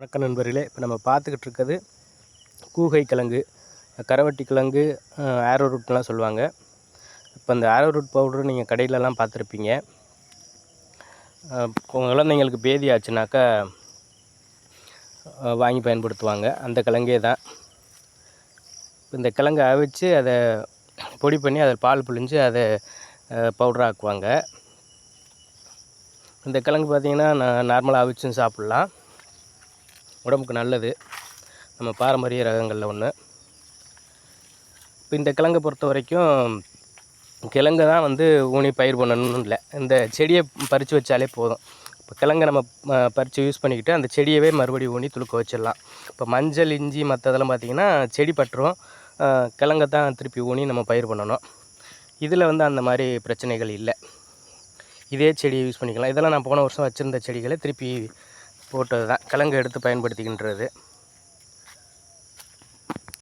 வணக்கம் நண்பர்களே இப்போ நம்ம பார்த்துக்கிட்டு இருக்கிறது கூகை கிழங்கு கரவட்டி கிழங்கு ஆரோ ரூட்லாம் சொல்லுவாங்க. இப்போ அந்த ஆரோ ரூட் பவுடர் நீங்கள் கடையிலலாம் பார்த்துருப்பீங்க. குழந்தைங்களுக்கு பேதி ஆச்சுனாக்கா வாங்கி பயன்படுத்துவாங்க. அந்த கிழங்கே தான். இந்த கிழங்கை அவிச்சு அதை பொடி பண்ணி அதில் பால் புழிஞ்சு அதை பவுடராக்குவாங்க இந்த கிழங்கு பார்த்திங்கன்னா நான் நார்மலாக அவிச்சும் சாப்பிட்லாம். உடம்புக்கு நல்லது. நம்ம பாரம்பரிய ரகங்களில் ஒன்று இப்போ இந்த கிழங்கை பொறுத்த வரைக்கும் கிழங்கை தான் வந்து ஊனி பயிர் பண்ணணும்னு இல்லை. இந்த செடியை பறித்து வச்சாலே போதும். இப்போ கிழங்கை நம்ம பறித்து யூஸ் பண்ணிக்கிட்டு அந்த செடியவே மறுபடியும் ஊனி துளுக்க வச்சிடலாம். இப்போ மஞ்சள் இஞ்சி மற்றதெல்லாம் பார்த்திங்கன்னா செடி பட்டுரும். கிழங்கை தான் திருப்பி ஊனி நம்ம பயிர் பண்ணணும். இதில் வந்து அந்த மாதிரி பிரச்சனைகள் இல்லை. இதே செடியை யூஸ் பண்ணிக்கலாம். இதெல்லாம் நான் போன வருஷம் வச்சுருந்த செடிகளை திருப்பி போட்டது தான் கிழங்கு எடுத்து பயன்படுத்திக்கின்றது.